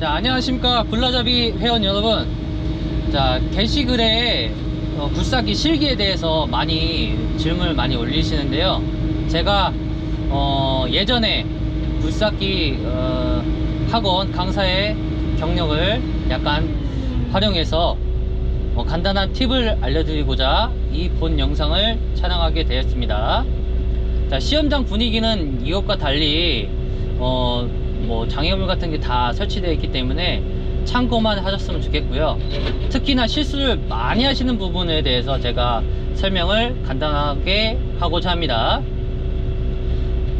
자, 안녕하십니까. 굴라잡이 회원 여러분. 자, 게시글에 어, 굴삭기 실기에 대해서 많이 질문을 많이 올리시는데요. 제가 어, 예전에 굴삭기 어, 학원 강사의 경력을 약간 활용해서 어, 간단한 팁을 알려드리고자 이 본 영상을 촬영하게 되었습니다. 자, 시험장 분위기는 이것과 달리 어, 뭐 장애물 같은 게 다 설치되어 있기 때문에 참고만 하셨으면 좋겠고요. 특히나 실수를 많이 하시는 부분에 대해서 제가 설명을 간단하게 하고자 합니다.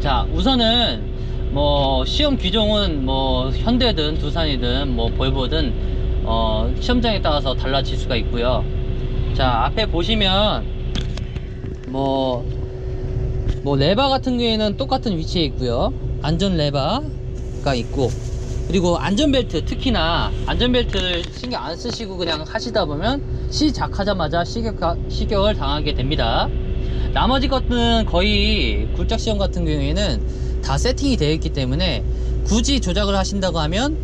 자, 우선은 뭐 시험 규정은 뭐 현대든 두산이든 뭐 볼보든 어, 시험장에 따라서 달라질 수가 있고요. 자, 앞에 보시면 뭐, 뭐 레바 같은 경우에는 똑같은 위치에 있고요. 안전 레바 가 있고 그리고 안전벨트 특히나 안전벨트를 신경 안 쓰시고 그냥 하시다 보면 시작하자마자 시격, 시격을 당하게 됩니다. 나머지 것들은 거의 굴착 시험 같은 경우에는 다 세팅이 되어 있기 때문에 굳이 조작을 하신다고 하면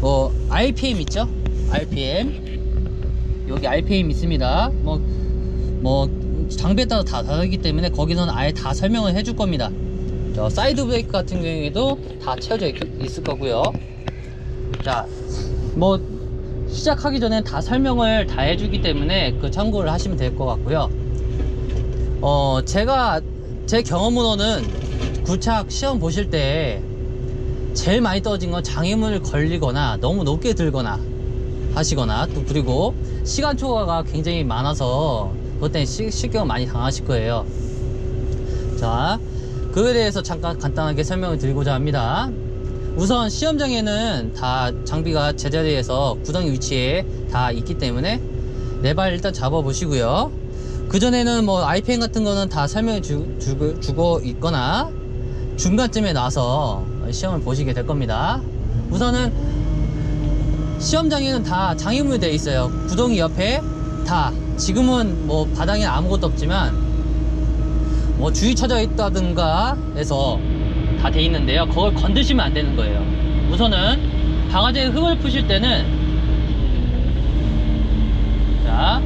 뭐 RPM 있죠? RPM 여기 RPM 있습니다. 뭐뭐 장비에 따라 다 다르기 때문에 거기서는 아예 다 설명을 해줄 겁니다. 저 사이드 브레이크 같은 경우에도 다 채워져 있, 있을 거고요. 자, 뭐 시작하기 전에 다 설명을 다 해주기 때문에 그 참고를 하시면 될 것 같고요. 어, 제가 제 경험으로는 굴착 시험 보실 때 제일 많이 떨어진 건 장애물을 걸리거나 너무 높게 들거나 하시거나 또 그리고 시간 초과가 굉장히 많아서 그것 때문에 시, 실격을 많이 당하실 거예요. 자, 그에 대해서 잠깐 간단하게 설명을 드리고자 합니다. 우선 시험장에는 다 장비가 제자리에서 구덩이 위치에 다 있기 때문에 네발 일단 잡아 보시고요. 그전에는 뭐 IPN 같은 거는 다 설명해 주, 주, 주고 있거나 중간쯤에 나서 시험을 보시게 될 겁니다. 우선은 시험장에는 다 장애물이 되어 있어요. 구덩이 옆에 다 지금은 뭐 바닥에 아무것도 없지만 뭐 주의 쳐져 있다든가 해서 다 돼 있는데요. 그걸 건드시면 안 되는 거예요. 우선은 바가지에 흙을 푸실 때는 자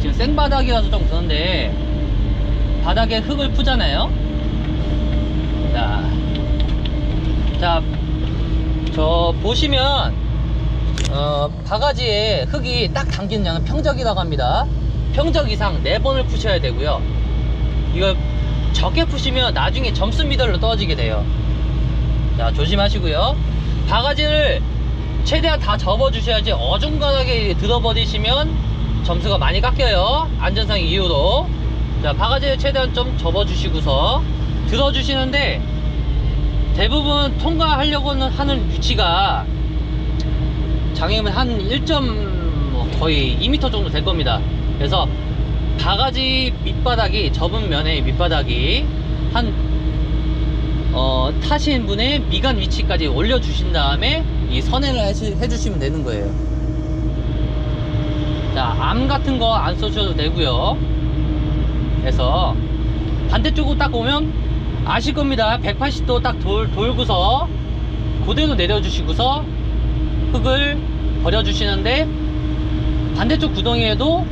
지금 생바닥이라서 좀 그런데 바닥에 흙을 푸잖아요. 자, 자, 저 보시면 어, 바가지에 흙이 딱 담기는 양은 평적이라고 합니다. 평적 이상 4번을 푸셔야 되고요. 이거 적게 푸시면 나중에 점수 미달로 떨어지게 돼요. 자, 조심하시고요. 바가지를 최대한 다 접어 주셔야지 어중간하게 들어버리시면 점수가 많이 깎여요. 안전상 이유로. 자, 바가지를 최대한 좀 접어 주시고서 들어 주시는데 대부분 통과하려고는 하는 위치가 장애물 한 1. 뭐 거의 2m 정도 될 겁니다. 그래서 바가지 밑바닥이 접은 면의 밑바닥이 한 어, 타신 분의 미간 위치까지 올려주신 다음에 이 선회를 해주, 해주시면 되는 거예요. 자, 암 같은 거 안 써주셔도 되고요. 그래서 반대쪽으로 딱 오면 아실 겁니다. 180도 딱 돌, 돌고서 그대로 내려주시고서 흙을 버려주시는데 반대쪽 구덩이에도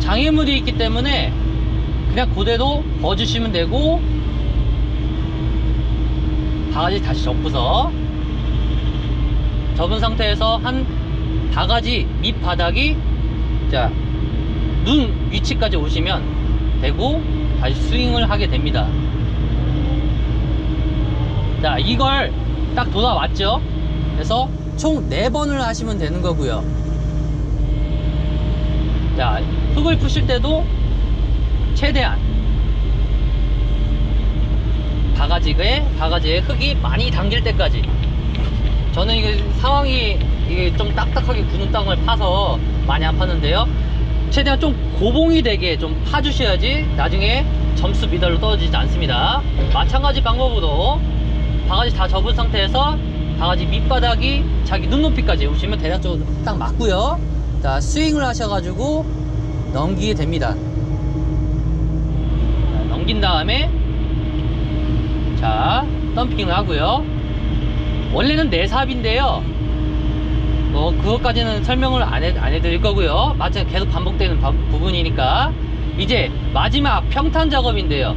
장애물이 있기 때문에 그냥 그대로 버주시면 되고 바가지 다시 접고서 접은 상태에서 한 바가지 밑바닥이 자, 눈 위치까지 오시면 되고 다시 스윙을 하게 됩니다. 자, 이걸 딱 돌아왔죠? 그래서 총 4번을 하시면 되는 거고요. 자, 흙을 푸실 때도 최대한 바가지에 바가지에 흙이 많이 담길 때까지. 저는 이게 상황이 이게 좀 딱딱하게 굳은 땅을 파서 많이 안 파는데요. 최대한 좀 고봉이 되게 좀 파주셔야지 나중에 점수 미달로 떨어지지 않습니다. 마찬가지 방법으로 바가지 다 접은 상태에서 바가지 밑바닥이 자기 눈높이까지 오시면 대략적으로 딱 맞고요. 자 스윙을 하셔가지고 넘기게 됩니다 자, 넘긴 다음에 자 덤핑을 하고요 원래는 내삽인데요. 뭐 그것까지는 설명을 안, 해, 안 해드릴 거고요. 마찬 계속 반복되는 바- 부분이니까 이제 마지막 평탄 작업인데요.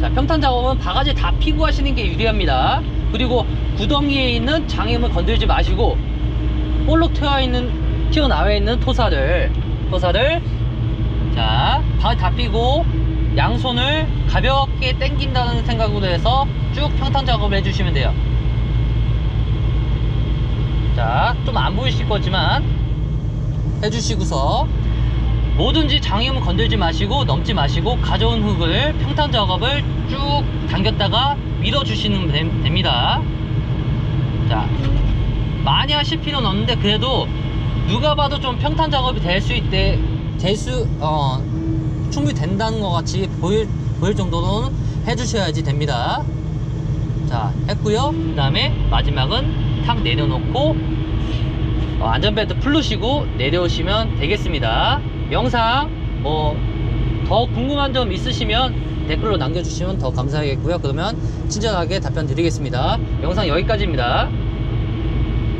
자, 평탄 작업은 바가지 다 피고 하시는 게 유리합니다. 그리고 구덩이에 있는 장애물 건들지 마시고 볼록 튀어 있는 튀어나와 있는 토사를 토사를 자, 바가지 다 피고 양손을 가볍게 당긴다는 생각으로 해서 쭉 평탄 작업을 해주시면 돼요. 자, 좀 안 보이실 거지만 해주시고서 뭐든지 장애물 건들지 마시고 넘지 마시고 가져온 흙을 평탄 작업을 쭉 당겼다가 밀어주시면 됨- 됩니다. 자, 많이 하실 필요는 없는데 그래도 누가 봐도 좀 평탄 작업이 될 수 있대 될수 어 충분히 된다는 것 같이 보일 보일 정도는 해주셔야지 됩니다. 자, 했고요. 그 다음에 마지막은 탁 내려놓고 어, 안전벨트 풀르시고 내려오시면 되겠습니다. 영상 뭐 더 궁금한 점 있으시면 댓글로 남겨주시면 더 감사하겠고요. 그러면 친절하게 답변 드리겠습니다. 영상 여기까지입니다.